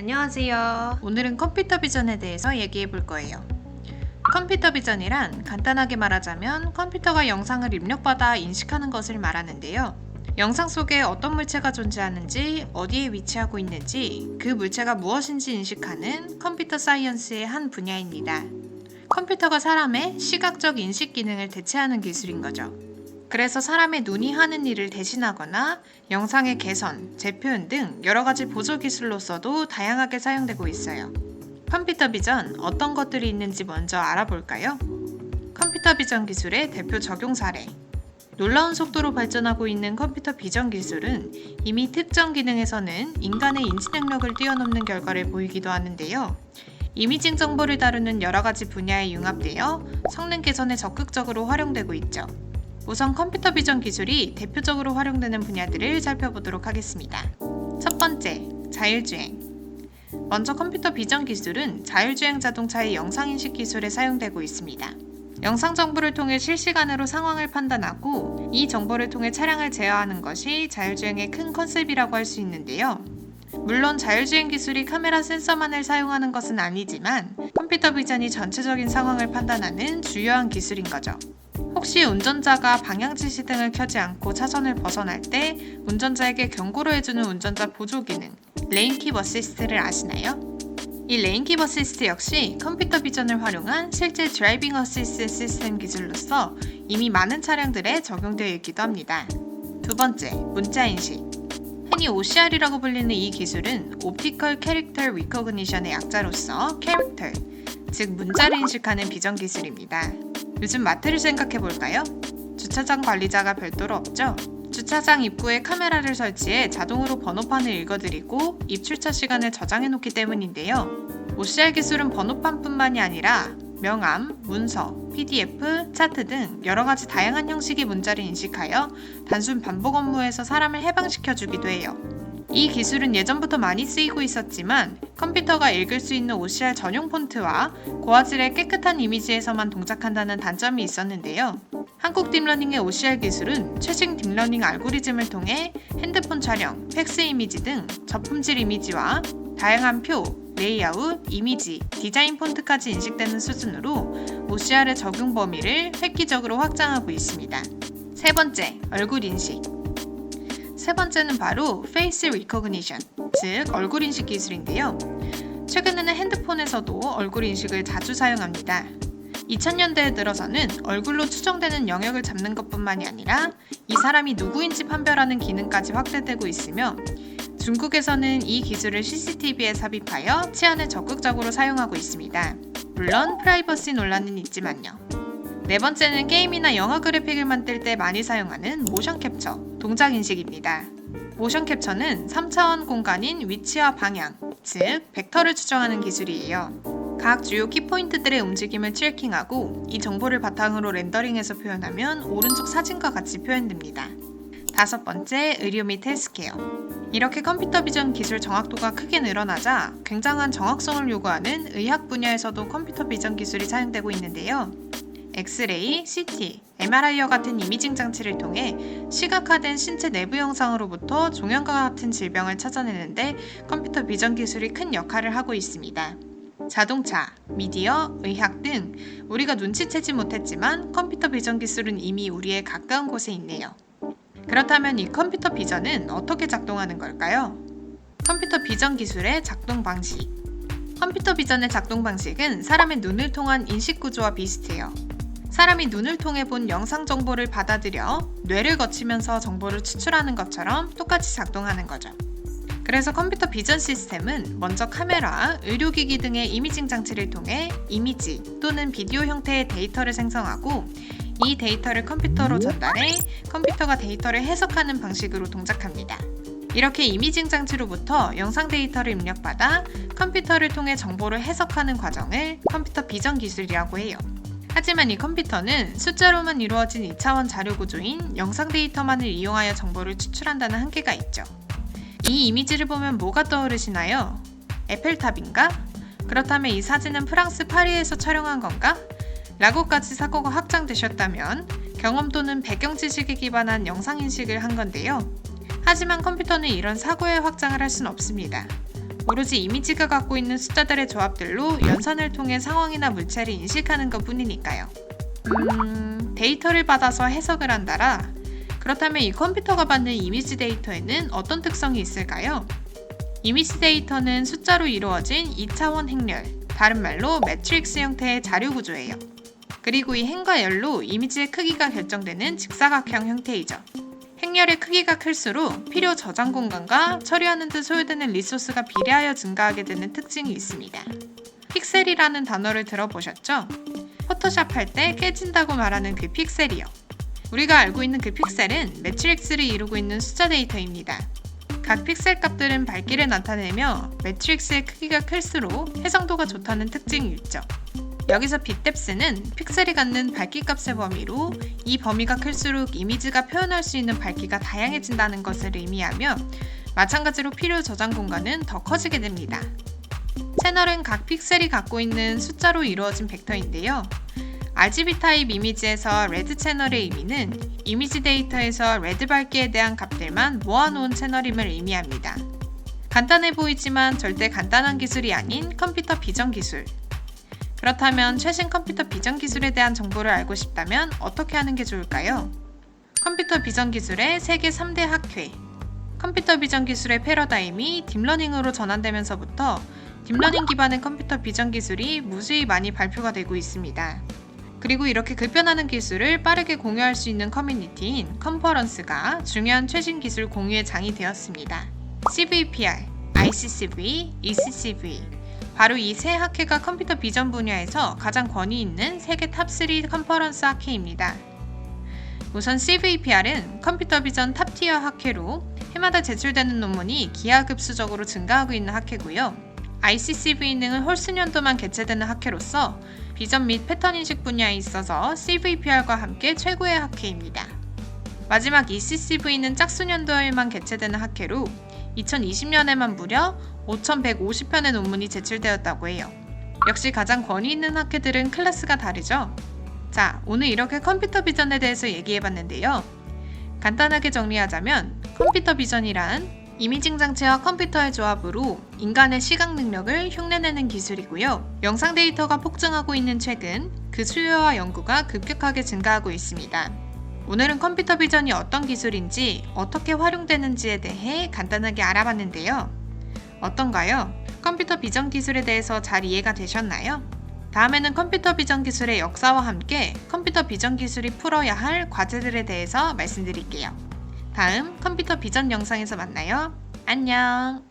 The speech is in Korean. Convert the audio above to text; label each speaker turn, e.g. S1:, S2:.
S1: 안녕하세요. 오늘은 컴퓨터 비전에 대해서 얘기해 볼 거예요. 컴퓨터 비전이란 간단하게 말하자면 컴퓨터가 영상을 입력받아 인식하는 것을 말하는데요. 영상 속에 어떤 물체가 존재하는지, 어디에 위치하고 있는지, 그 물체가 무엇인지 인식하는 컴퓨터 사이언스의 한 분야입니다. 컴퓨터가 사람의 시각적 인식 기능을 대체하는 기술인 거죠. 그래서 사람의 눈이 하는 일을 대신하거나 영상의 개선, 재표현 등 여러 가지 보조 기술로서도 다양하게 사용되고 있어요. 컴퓨터 비전 어떤 것들이 있는지 먼저 알아볼까요? 컴퓨터 비전 기술의 대표 적용 사례. 놀라운 속도로 발전하고 있는 컴퓨터 비전 기술은 이미 특정 기능에서는 인간의 인지 능력을 뛰어넘는 결과를 보이기도 하는데요. 이미징 정보를 다루는 여러 가지 분야에 융합되어 성능 개선에 적극적으로 활용되고 있죠. 우선 컴퓨터 비전 기술이 대표적으로 활용되는 분야들을 살펴보도록 하겠습니다. 첫 번째, 자율주행. 먼저 컴퓨터 비전 기술은 자율주행 자동차의 영상인식 기술에 사용되고 있습니다. 영상 정보를 통해 실시간으로 상황을 판단하고 이 정보를 통해 차량을 제어하는 것이 자율주행의 큰 컨셉이라고 할 수 있는데요. 물론 자율주행 기술이 카메라 센서만을 사용하는 것은 아니지만 컴퓨터 비전이 전체적인 상황을 판단하는 주요한 기술인 거죠. 혹시 운전자가 방향 지시 등을 켜지 않고 차선을 벗어날 때 운전자에게 경고를 해주는 운전자 보조 기능 레인킵 어시스트를 아시나요? 이 레인킵 어시스트 역시 컴퓨터 비전을 활용한 실제 드라이빙 어시스트 시스템 기술로서 이미 많은 차량들에 적용되어 있기도 합니다. 두 번째, 문자 인식. 흔히 OCR이라고 불리는 이 기술은 옵티컬 캐릭터 리코그니션의 약자로서 캐릭터, 즉 문자를 인식하는 비전 기술입니다. 요즘 마트를 생각해 볼까요? 주차장 관리자가 별도로 없죠? 주차장 입구에 카메라를 설치해 자동으로 번호판을 읽어드리고 입출차 시간을 저장해 놓기 때문인데요. OCR 기술은 번호판뿐만이 아니라 명암, 문서, PDF, 차트 등 여러 가지 다양한 형식의 문자를 인식하여 단순 반복 업무에서 사람을 해방시켜 주기도 해요. 이 기술은 예전부터 많이 쓰이고 있었지만 컴퓨터가 읽을 수 있는 OCR 전용 폰트와 고화질의 깨끗한 이미지에서만 동작한다는 단점이 있었는데요. 한국 딥러닝의 OCR 기술은 최신 딥러닝 알고리즘을 통해 핸드폰 촬영, 팩스 이미지 등 저품질 이미지와 다양한 표, 레이아웃, 이미지, 디자인 폰트까지 인식되는 수준으로 OCR의 적용 범위를 획기적으로 확장하고 있습니다. 세 번째, 얼굴 인식. 세 번째는 바로 페이스 리코그니션, 즉 얼굴 인식 기술인데요. 최근에는 핸드폰에서도 얼굴 인식을 자주 사용합니다. 2000년대에 들어서는 얼굴로 추정되는 영역을 잡는 것뿐만이 아니라 이 사람이 누구인지 판별하는 기능까지 확대되고 있으며 중국에서는 이 기술을 CCTV에 삽입하여 치안을 적극적으로 사용하고 있습니다. 물론 프라이버시 논란은 있지만요. 네 번째는 게임이나 영화 그래픽을 만들 때 많이 사용하는 모션 캡처, 동작 인식입니다. 모션 캡처는 3차원 공간인 위치와 방향, 즉 벡터를 추정하는 기술이에요. 각 주요 키포인트들의 움직임을 트래킹하고 이 정보를 바탕으로 렌더링해서 표현하면 오른쪽 사진과 같이 표현됩니다. 다섯 번째, 의료 및 헬스케어. 이렇게 컴퓨터 비전 기술 정확도가 크게 늘어나자 굉장한 정확성을 요구하는 의학 분야에서도 컴퓨터 비전 기술이 사용되고 있는데요. 엑스레이, CT, MRI와 같은 이미징 장치를 통해 시각화된 신체 내부 영상으로부터 종양과 같은 질병을 찾아내는데 컴퓨터 비전 기술이 큰 역할을 하고 있습니다. 자동차, 미디어, 의학 등 우리가 눈치채지 못했지만 컴퓨터 비전 기술은 이미 우리의 가까운 곳에 있네요. 그렇다면 이 컴퓨터 비전은 어떻게 작동하는 걸까요? 컴퓨터 비전 기술의 작동 방식. 컴퓨터 비전의 작동 방식은 사람의 눈을 통한 인식 구조와 비슷해요. 사람이 눈을 통해 본 영상 정보를 받아들여 뇌를 거치면서 정보를 추출하는 것처럼 똑같이 작동하는 거죠. 그래서 컴퓨터 비전 시스템은 먼저 카메라, 의료기기 등의 이미징 장치를 통해 이미지 또는 비디오 형태의 데이터를 생성하고 이 데이터를 컴퓨터로 전달해 컴퓨터가 데이터를 해석하는 방식으로 동작합니다. 이렇게 이미징 장치로부터 영상 데이터를 입력받아 컴퓨터를 통해 정보를 해석하는 과정을 컴퓨터 비전 기술이라고 해요. 하지만 이 컴퓨터는 숫자로만 이루어진 2차원 자료 구조인 영상 데이터만을 이용하여 정보를 추출한다는 한계가 있죠. 이 이미지를 보면 뭐가 떠오르시나요? 에펠탑인가? 그렇다면 이 사진은 프랑스 파리에서 촬영한 건가? 라고까지 사고가 확장되셨다면 경험 또는 배경 지식에 기반한 영상 인식을 한 건데요. 하지만 컴퓨터는 이런 사고의 확장을 할 수는 없습니다. 오로지 이미지가 갖고 있는 숫자들의 조합들로 연산을 통해 상황이나 물체를 인식하는 것 뿐이니까요. 음, 데이터를 받아서 해석을 한다라? 그렇다면 이 컴퓨터가 받는 이미지 데이터에는 어떤 특성이 있을까요? 이미지 데이터는 숫자로 이루어진 2차원 행렬, 다른 말로 매트릭스 형태의 자료 구조예요. 그리고 이 행과 열로 이미지의 크기가 결정되는 직사각형 형태이죠. 행렬의 크기가 클수록 필요 저장 공간과 처리하는 데 소요되는 리소스가 비례하여 증가하게 되는 특징이 있습니다. 픽셀이라는 단어를 들어보셨죠? 포토샵 할 때 깨진다고 말하는 그 픽셀이요. 우리가 알고 있는 그 픽셀은 매트릭스를 이루고 있는 숫자 데이터입니다. 각 픽셀 값들은 밝기를 나타내며 매트릭스의 크기가 클수록 해상도가 좋다는 특징이 있죠. 여기서 빗뎁스는 픽셀이 갖는 밝기 값의 범위로 이 범위가 클수록 이미지가 표현할 수 있는 밝기가 다양해진다는 것을 의미하며 마찬가지로 필요 저장 공간은 더 커지게 됩니다. 채널은 각 픽셀이 갖고 있는 숫자로 이루어진 벡터인데요. RGB 타입 이미지에서 레드 채널의 의미는 이미지 데이터에서 레드 밝기에 대한 값들만 모아놓은 채널임을 의미합니다. 간단해 보이지만 절대 간단한 기술이 아닌 컴퓨터 비전 기술. 그렇다면 최신 컴퓨터 비전 기술에 대한 정보를 알고 싶다면 어떻게 하는 게 좋을까요? 컴퓨터 비전 기술의 세계 3대 학회. 컴퓨터 비전 기술의 패러다임이 딥러닝으로 전환되면서부터 딥러닝 기반의 컴퓨터 비전 기술이 무수히 많이 발표가 되고 있습니다. 그리고 이렇게 급변하는 기술을 빠르게 공유할 수 있는 커뮤니티인 컨퍼런스가 중요한 최신 기술 공유의 장이 되었습니다. CVPR, ICCV, ECCV 바로 이 세 학회가 컴퓨터 비전 분야에서 가장 권위 있는 세계 탑3 컨퍼런스 학회입니다. 우선 CVPR은 컴퓨터 비전 탑티어 학회로 해마다 제출되는 논문이 기하급수적으로 증가하고 있는 학회고요. ICCV는 홀수년도만 개최되는 학회로서 비전 및 패턴 인식 분야에 있어서 CVPR과 함께 최고의 학회입니다. 마지막 ECCV는 짝수년도에만 개최되는 학회로 2020년에만 무려 5,150편의 논문이 제출되었다고 해요. 역시 가장 권위 있는 학회들은 클래스가 다르죠? 자, 오늘 이렇게 컴퓨터 비전에 대해서 얘기해 봤는데요. 간단하게 정리하자면 컴퓨터 비전이란 이미징 장치와 컴퓨터의 조합으로 인간의 시각 능력을 흉내내는 기술이고요. 영상 데이터가 폭증하고 있는 최근 그 수요와 연구가 급격하게 증가하고 있습니다. 오늘은 컴퓨터 비전이 어떤 기술인지 어떻게 활용되는지에 대해 간단하게 알아봤는데요. 어떤가요? 컴퓨터 비전 기술에 대해서 잘 이해가 되셨나요? 다음에는 컴퓨터 비전 기술의 역사와 함께 컴퓨터 비전 기술이 풀어야 할 과제들에 대해서 말씀드릴게요. 다음 컴퓨터 비전 영상에서 만나요. 안녕!